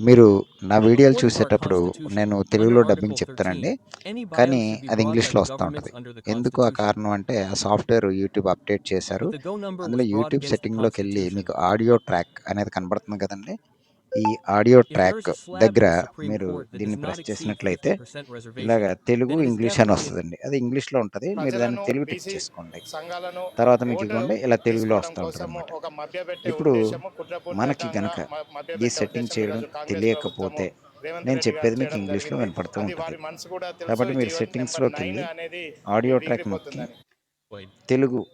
మీరు నా వీడియోలు చూసేటప్పుడు నేను తెలుగులో డబ్బింగ్ చెప్తానండి కానీ అది ఇంగ్లీష్లో వస్తూ ఉంటుంది. ఎందుకు ఆ కారణం అంటే ఆ సాఫ్ట్వేర్ యూట్యూబ్ అప్డేట్ చేశారు. అందులో యూట్యూబ్ సెట్టింగ్లోకి వెళ్ళి మీకు ఆడియో ట్రాక్ అనేది కనబడుతుంది కదండి. ఈ ఆడియో ట్రాక్ దగ్గర మీరు దీన్ని ప్రెస్ చేసినట్లయితే 50% ఇలాగ తెలుగు ఇంగ్లీష్ అని. వస్తుందండి. అది ఇంగ్లీష్లో ఉంటుంది. మీరు దాన్ని తెలుగు టిక్ చేసుకోండి. తర్వాత మీకు ఇవ్వండి ఇలా తెలుగులో వస్తూ ఉంటుంది అనమాట ఇప్పుడు మనకి గనక ఈ సెట్టింగ్ చేయడం తెలియకపోతే నేను చెప్పేది మీకు ఇంగ్లీష్లో వినపడుతూ ఉంటుంది. కాబట్టి మీరు సెట్టింగ్స్లోకి ఆడియో ట్రాక్ Wait. తెలుగు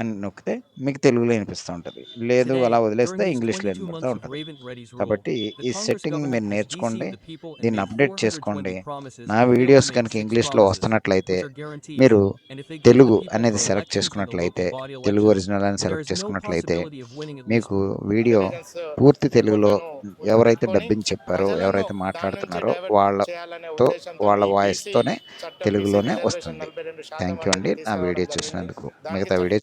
అని నొక్కితే మీకు తెలుగులో వినిపిస్తూ ఉంటుంది. లేదు అలా వదిలేస్తే ఇంగ్లీష్లో 22 వినపడుతూ months of ఉంటుంది. కాబట్టి ఈ సెట్టింగ్ మీరు నేర్చుకోండి దీన్ని అప్డేట్ చేసుకోండి. 420 promises నా వీడియోస్ కనుక ఇంగ్లీష్లో వస్తున్నట్లయితే. మీరు తెలుగు అనేది సెలెక్ట్ చేసుకున్నట్లయితే తెలుగు ఒరిజినల్ అని సెలెక్ట్ చేసుకున్నట్లయితే మీకు వీడియో పూర్తి తెలుగులో ఎవరైతే డబ్బింగ్ చెప్పారో ఎవరైతే మాట్లాడుతున్నారో వాళ్ళతో వాళ్ళ వాయిస్తోనే తెలుగులోనే వస్తుంది. థ్యాంక్ యూ అండి. నా వీడియో. చూసినందుకు మిగతా వీడియో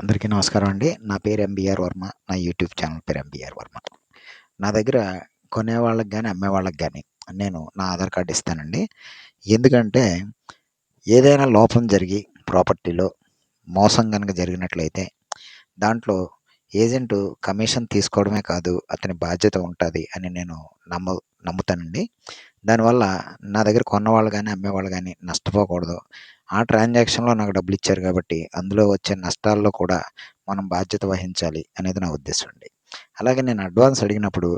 అందరికీ నమస్కారం అండి. నా పేరు ఎంబీఆర్ వర్మ. నా యూట్యూబ్ ఛానల్ పేరు ఎంబీఆర్ వర్మ. నా దగ్గర కొనే వాళ్ళకి కానీ అమ్మే వాళ్ళకి కానీ నేను నా ఆధార్ కార్డు ఇస్తానండి. ఎందుకంటే ఏదైనా లోపం జరిగి ప్రాపర్టీలో మోసం కనుక జరిగినట్లయితే దాంట్లో ఏజెంట్ కమిషన్ తీసుకోవడమే కాదు అతని బాధ్యత ఉంటుంది అని నేను నమ్ము నమ్ముతానండి. దానివల్ల నా దగ్గర కొన్నవాళ్ళు కానీ అమ్మేవాళ్ళు కానీ నష్టపోకూడదు. ఆ ట్రాన్సాక్షన్లో నాకు డబ్బులు ఇచ్చారు కాబట్టి అందులో వచ్చే నష్టాల్లో కూడా మనం బాధ్యత వహించాలి అనేది నా ఉద్దేశం అండి. అలాగే నేను అడ్వాన్స్ అడిగినప్పుడు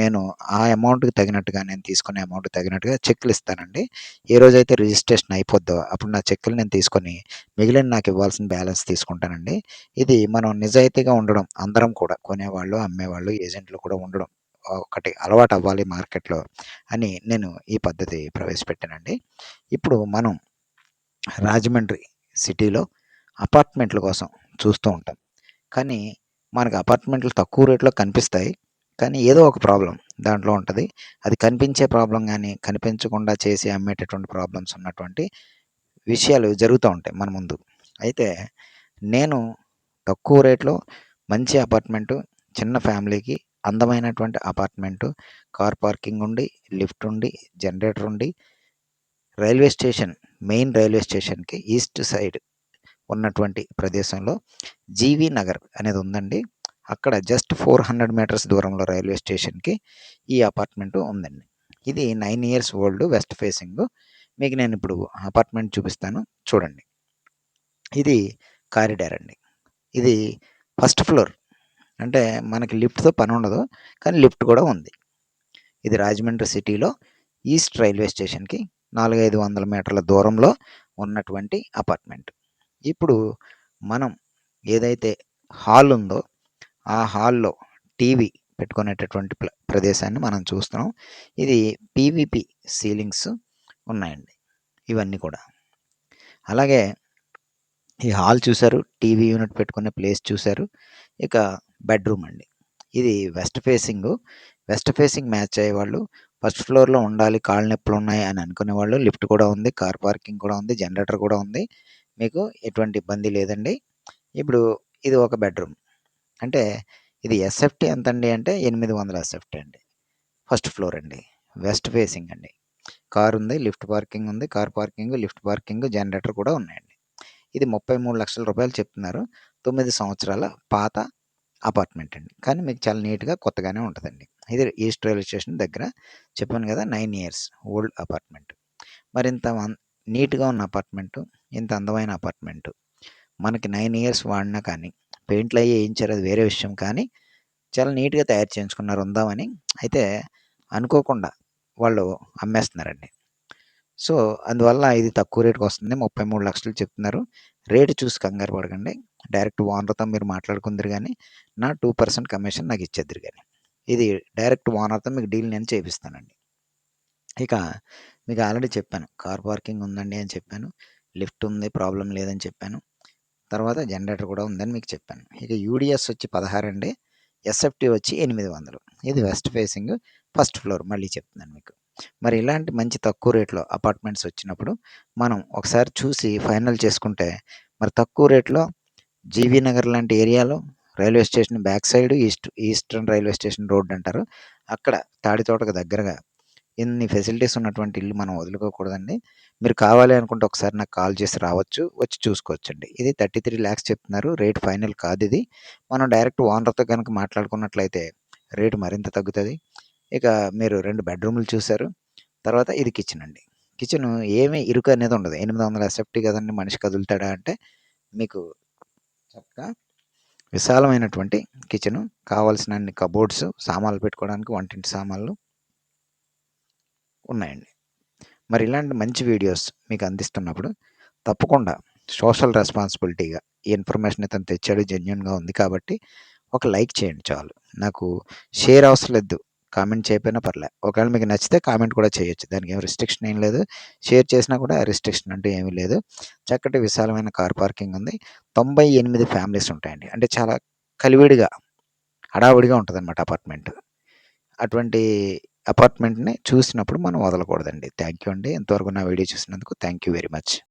నేను ఆ అమౌంట్కి తగినట్టుగా నేను తీసుకునే అమౌంట్ తగినట్టుగా చెక్లు ఇస్తానండి. ఏ రోజైతే రిజిస్ట్రేషన్ అయిపోద్దో అప్పుడు నా చెక్కులు నేను తీసుకొని మిగిలిన నాకు ఇవ్వాల్సిన బ్యాలెన్స్ తీసుకుంటానండి. ఇది మనం నిజాయితీగా ఉండడం అందరం కూడా కొనేవాళ్ళు అమ్మేవాళ్ళు ఏజెంట్లు కూడా ఉండడం ఒకటి అలవాటు అవ్వాలి మార్కెట్లో అని నేను ఈ పద్ధతి ప్రవేశపెట్టానండి. ఇప్పుడు మనం రాజమండ్రి సిటీలో అపార్ట్మెంట్ల కోసం చూస్తూ ఉంటాం. కానీ మనకు అపార్ట్మెంట్లు తక్కువ రేట్లో కనిపిస్తాయి. కానీ ఏదో ఒక ప్రాబ్లం దాంట్లో ఉంటుంది. అది కనిపించే ప్రాబ్లం కానీ కనిపించకుండా చేసి అమ్మేటటువంటి ప్రాబ్లమ్స్ ఉన్నటువంటి విషయాలు జరుగుతూ ఉంటాయి మన ముందు. అయితే నేను తక్కువ రేట్లో మంచి అపార్ట్మెంటు చిన్న ఫ్యామిలీకి అందమైనటువంటి అపార్ట్మెంటు కార్ పార్కింగ్ ఉండి లిఫ్ట్ ఉండి జనరేటర్ ఉండి రైల్వే స్టేషన్ మెయిన్ రైల్వే స్టేషన్కి ఈస్ట్ సైడ్ ఉన్నటువంటి ప్రదేశంలో జీవి నగర్ అనేది ఉందండి. అక్కడ జస్ట్ ఫోర్ హండ్రెడ్ మీటర్స్ దూరంలో రైల్వే స్టేషన్కి ఈ అపార్ట్మెంట్ ఉందండి. ఇది nine years old west facing. మీకు నేను ఇప్పుడు అపార్ట్మెంట్ చూపిస్తాను. చూడండి. ఇది కారిడార్ అండి. ఇది ఫస్ట్ ఫ్లోర్. అంటే మనకి లిఫ్ట్తో పని ఉండదు. కానీ లిఫ్ట్ కూడా ఉంది. ఇది రాజమండ్రి సిటీలో ఈస్ట్ రైల్వే స్టేషన్కి నాలుగైదు వందల మీటర్ల దూరంలో ఉన్నటువంటి అపార్ట్మెంట్. ఇప్పుడు మనం ఏదైతే హాల్ ఉందో ఆ హాల్లో టీవీ పెట్టుకునేటటువంటి ప్రదేశాన్ని మనం చూస్తున్నాం. ఇది పీవీపీ సీలింగ్స్ ఉన్నాయండి ఇవన్నీ కూడా. అలాగే ఈ హాల్ చూశారు టీవీ యూనిట్ పెట్టుకునే ప్లేస్ చూశారు ఇక బెడ్రూమ్ అండి. ఇది west facing west facing match అయ్యేవాళ్ళు ఫస్ట్ ఫ్లోర్లో ఉండాలి కాళ్ళు నొప్పులు ఉన్నాయి అని అనుకునే వాళ్ళు లిఫ్ట్ కూడా ఉంది కార్ పార్కింగ్ కూడా ఉంది జనరేటర్ కూడా ఉంది. మీకు ఎటువంటి ఇబ్బంది లేదండి. ఇప్పుడు ఇది ఒక బెడ్రూమ్. అంటే ఇది ఎస్ఎఫ్టీ ఎంత అండి అంటే ఎనిమిది వందల ఎస్ఎఫ్టీ అండి. ఫస్ట్ ఫ్లోర్ అండి. వెస్ట్ ఫేసింగ్ అండి. కార్ ఉంది లిఫ్ట్ పార్కింగ్ ఉంది car parking lift parking generator కూడా ఉన్నాయండి. ఇది ముప్పై మూడు లక్షల రూపాయలు చెప్తున్నారు. తొమ్మిది సంవత్సరాల పాత అపార్ట్మెంట్ అండి. కానీ మీకు చాలా నీట్గా కొత్తగానే ఉంటుందండి. ఇది ఈస్ట్ రైల్వే స్టేషన్ దగ్గర చెప్పాను కదా నైన్ ఇయర్స్ ఓల్డ్ అపార్ట్మెంట్. మరి ఇంత నీట్గా ఉన్న అపార్ట్మెంటు ఇంత అందమైన అపార్ట్మెంటు మనకి నైన్ ఇయర్స్ వాడినా కానీ పెయింట్లు అయ్యి వేయించారు అది వేరే విషయం కానీ చాలా నీట్గా తయారు చేయించుకున్నారు ఉందామని అయితే అనుకోకుండా వాళ్ళు అమ్మేస్తున్నారండి. సో అందువల్ల ఇది తక్కువ రేటుకి వస్తుంది. ముప్పై మూడు లక్షలు చెప్తున్నారు. రేటు చూసి కంగారు పడకండి. డైరెక్ట్ ఓనర్తో మీరు మాట్లాడుకుందరు కానీ నా టూ పర్సెంట్ కమిషన్ నాకు ఇచ్చేద్దరు కానీ ఇది డైరెక్ట్ ఓనర్తో మీకు డీల్ నేను చేపిస్తానండి. ఇక మీకు ఆల్రెడీ చెప్పాను. కార్ పార్కింగ్ ఉందండి అని చెప్పాను. లిఫ్ట్ ఉంది ప్రాబ్లం లేదని చెప్పాను. తర్వాత జనరేటర్ కూడా ఉందని మీకు చెప్పాను. ఇక యూడిఎస్ వచ్చి పదహారు అండి. ఎస్ఎఫ్టీ వచ్చి ఎనిమిది వందలు. ఇది వెస్ట్ ఫేసింగ్ ఫస్ట్ ఫ్లోర్ మళ్ళీ చెప్తున్నాను మీకు. మరి ఇలాంటి మంచి తక్కువ రేట్లో అపార్ట్మెంట్స్ వచ్చినప్పుడు మనం ఒకసారి చూసి ఫైనల్ చేసుకుంటే మరి తక్కువ రేట్లో జీవీ నగర్ లాంటి ఏరియాలో railway station back side east eastern railway station road అంటారు. అక్కడ తాడి తోటకు దగ్గరగా ఇన్ని ఫెసిలిటీస్ ఉన్నటువంటి ఇల్లు మనం వదులుకోకూడదండి. మీరు కావాలి అనుకుంటే ఒకసారి నాకు కాల్ చేసి రావచ్చు వచ్చి చూసుకోవచ్చండి. ఇది థర్టీ త్రీ ల్యాక్స్ చెప్తున్నారు. రేట్ ఫైనల్ కాదు ఇది. మనం డైరెక్ట్ ఓనర్తో కనుక మాట్లాడుకున్నట్లయితే రేటు మరింత తగ్గుతుంది. ఇక మీరు రెండు బెడ్రూమ్లు చూశారు. తర్వాత ఇది కిచెన్ అండి. కిచెన్ ఏమీ ఇరుకు అనేది ఉండదు. ఎనిమిది వందల ఎస్ఎఫ్టీ కదండి మనిషి కదులుతాడా అంటే మీకు చక్కగా విశాలమైనటువంటి కిచెను కావాల్సిన అన్ని కబోర్డ్స్ సామాన్లు పెట్టుకోవడానికి వంటింటి సామాన్లు ఉన్నాయండి. మరి ఇలాంటి మంచి వీడియోస్ మీకు అందిస్తున్నప్పుడు తప్పకుండా సోషల్ రెస్పాన్సిబిలిటీగా ఈ ఇన్ఫర్మేషన్ ఇతను తెచ్చాడు జెన్యున్గా ఉంది కాబట్టి ఒక లైక్ చేయండి చాలు. నాకు షేర్ అవసరం లేదు. కామెంట్ చేయకపోయినా పర్లే. ఒకవేళ మీకు నచ్చితే కామెంట్ కూడా చేయొచ్చు. దానికి ఏం రిస్ట్రిక్షన్ ఏం లేదు. షేర్ చేసినా కూడా రిస్ట్రిక్షన్ అంటూ ఏమీ లేదు. చక్కటి విశాలమైన కార్ పార్కింగ్ ఉంది. తొంభై ఎనిమిది ఫ్యామిలీస్ ఉంటాయండి. అంటే చాలా కలివిడిగా హడావుడిగా ఉంటుంది అనమాట అపార్ట్మెంట్. అటువంటి అపార్ట్మెంట్ని చూసినప్పుడు మనం వదలకూడదండి. థ్యాంక్ యూ అండి. ఇంతవరకు నా వీడియో చూసినందుకు థ్యాంక్ యూ వెరీ మచ్.